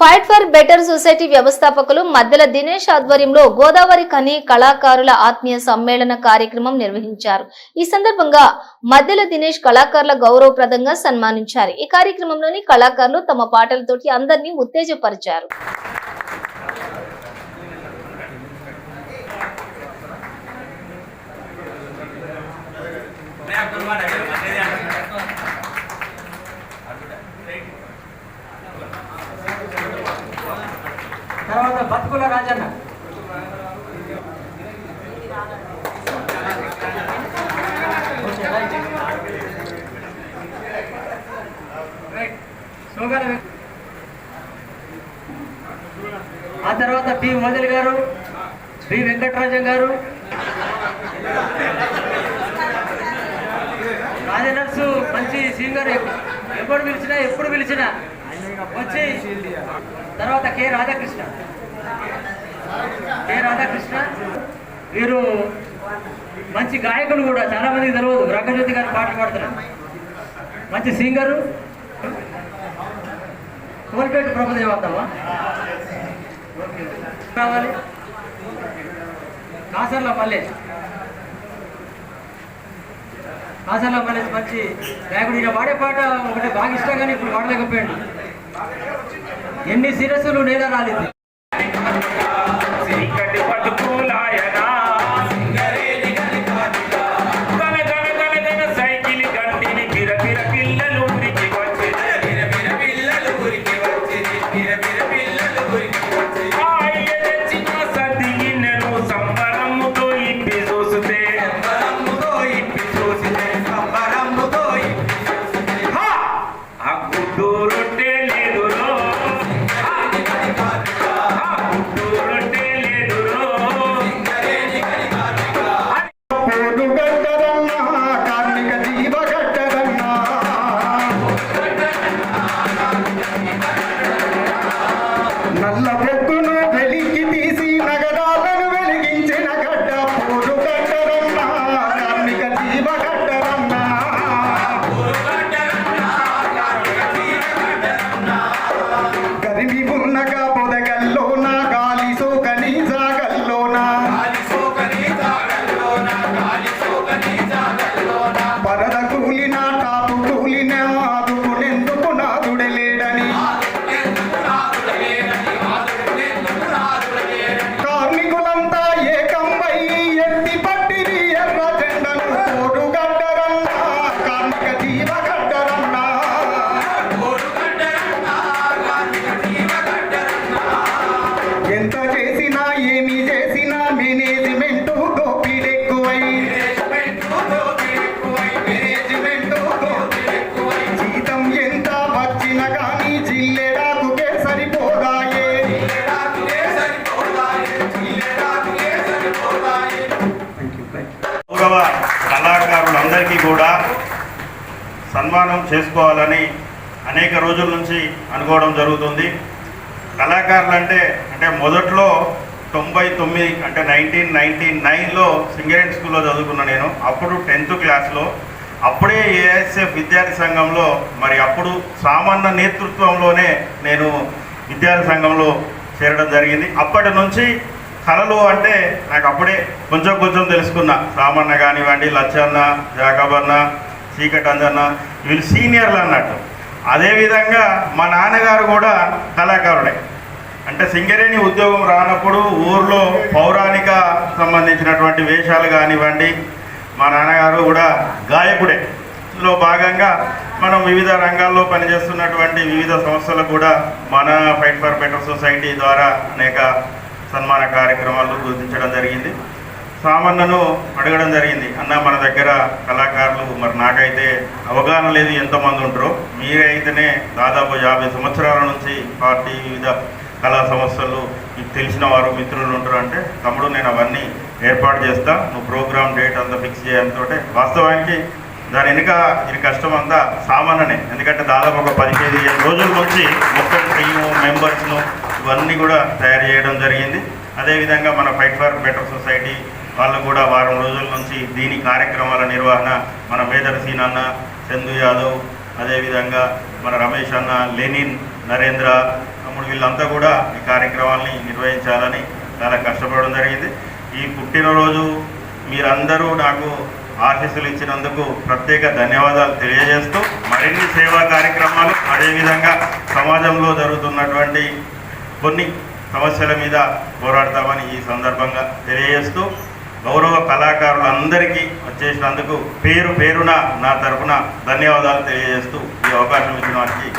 Fight for better society వ్యవస్థాపకులు మద్దెల దినేష్ ఆధ్వర్యంలో గోదావరి కని కళాకారుల ఆత్మీయ సమ్మేళన కార్యక్రమం నిర్వహించారు. ఈ సందర్భంగా మద్దెల దినేష్ కళాకారుల గౌరవప్రదంగా సన్మానించారు. ఈ కార్యక్రమంలోని కళాకారులు తమ పాటలతోటి అందరినీ ఉత్తేజపరిచారు. తర్వాత బతుకుల రాజన్న. ఆ తర్వాత పి మొదలు గారు పి వెంకటరాజన్ గారు రాజనర్సు మంచి సింగర్ ఎప్పుడు పిలిచినా ఎప్పుడు పిలిచినా వచ్చి తర్వాత కె రాధాకృష్ణ. కె రాధాకృష్ణ? వీరు మంచి గాయకులు కూడా చాలా మందికి తెలియదు రంగజ్యోతి గారు పాటలు పాడుతున్నారు. మంచి సింగరు. కోల్పేట ప్రభుదేవ వద్దామా కావాలి. కాసర్ల మల్లేష్ కాసర్ల మల్లేష్ మంచి గాయకుడు. ఈయన పాడే పాట ఒకటి. బాగా ఇష్టం కానీ ఇప్పుడు పాడలేకపోయాడు. ఎన్ని శిరస్సులు నేల రాలేదు. చీకటి గౌరవ కళాకారులందరికీ కూడా సన్మానం చేసుకోవాలని అనేక రోజుల నుంచి అనుకోవడం జరుగుతుంది. కళాకారులు అంటే అంటే మొదట్లో తొంభై తొమ్మిది అంటే నైన్టీన్ నైన్టీ నైన్లో సింగరేణి స్కూల్లో చదువుకున్నా నేను. అప్పుడు టెన్త్ క్లాస్లో. అప్పుడే ఏఎస్ఎఫ్ విద్యార్థి సంఘంలో మరి అప్పుడు సామాన్య నేతృత్వంలోనే నేను విద్యార్థి సంఘంలో చేరడం జరిగింది. అప్పటి నుంచి కళలు అంటే నాకు అప్పుడే కొంచెం కొంచెం తెలుసుకున్నా. రామన్న కానివ్వండి లచ్చన్న జాకబన్న చీకటి అందన్న వీళ్ళు సీనియర్లు అన్నట్టు. అదేవిధంగా మా నాన్నగారు కూడా కళాకారుడే అంటే సింగరేణి ఉద్యోగం రానప్పుడు ఊర్లో పౌరాణిక సంబంధించినటువంటి వేషాలు కానివ్వండి మా నాన్నగారు కూడా గాయకుడే. లో భాగంగా మనం వివిధ రంగాల్లో పనిచేస్తున్నటువంటి వివిధ సంస్థలు కూడా మన ఫైట్ ఫర్ బెటర్ సొసైటీ ద్వారా అనేక సన్మాన కార్యక్రమాలు గుర్తించడం జరిగింది. సామాన్యను అడగడం జరిగింది. అన్న మన దగ్గర కళాకారులు మరి నాకైతే అవగాహన లేదు ఎంతమంది ఉంటారో. మీరైతేనే దాదాపు యాభై సంవత్సరాల నుంచి పార్టీ వివిధ కళా సంస్థలు మీకు తెలిసిన వారు మిత్రులు ఉంటారు అంటే తమ్ముడు నేను అవన్నీ ఏర్పాటు చేస్తా. నువ్వు ప్రోగ్రామ్ డేట్ అంతా ఫిక్స్ చేయడంతో వాస్తవానికి దాని వెనుక ఇది కష్టం అంతా సామాన్యనే. ఎందుకంటే దాదాపు ఒక పది పదిహేను రోజుల నుంచి మొత్తం టీము మెంబర్స్ను ఇవన్నీ కూడా తయారు చేయడం జరిగింది. అదేవిధంగా మన ఫైట్ ఫర్ బెటర్ సొసైటీ వాళ్ళు కూడా వారం రోజుల నుంచి దీని కార్యక్రమాల నిర్వహణ మన మేదర్ సీన్ అన్న చందు యాదవ్ అదేవిధంగా మన రమేష్ అన్న లెనిన్ నరేంద్ర తమ్ముడు వీళ్ళంతా కూడా ఈ కార్యక్రమాల్ని నిర్వహించాలని చాలా కష్టపడడం జరిగింది. ఈ పుట్టినరోజు మీరందరూ నాకు ఆశీస్సులు ఇచ్చినందుకు ప్రత్యేక ధన్యవాదాలు తెలియజేస్తూ మరిన్ని సేవా కార్యక్రమాలు అదేవిధంగా సమాజంలో జరుగుతున్నటువంటి కొన్ని సమస్యల మీద పోరాడతామని ఈ సందర్భంగా తెలియజేస్తూ గౌరవ కళాకారులందరికీ వచ్చేసినందుకు పేరు పేరున నా తరపున ధన్యవాదాలు తెలియజేస్తూ ఈ అవకాశం ఇచ్చిన వారికి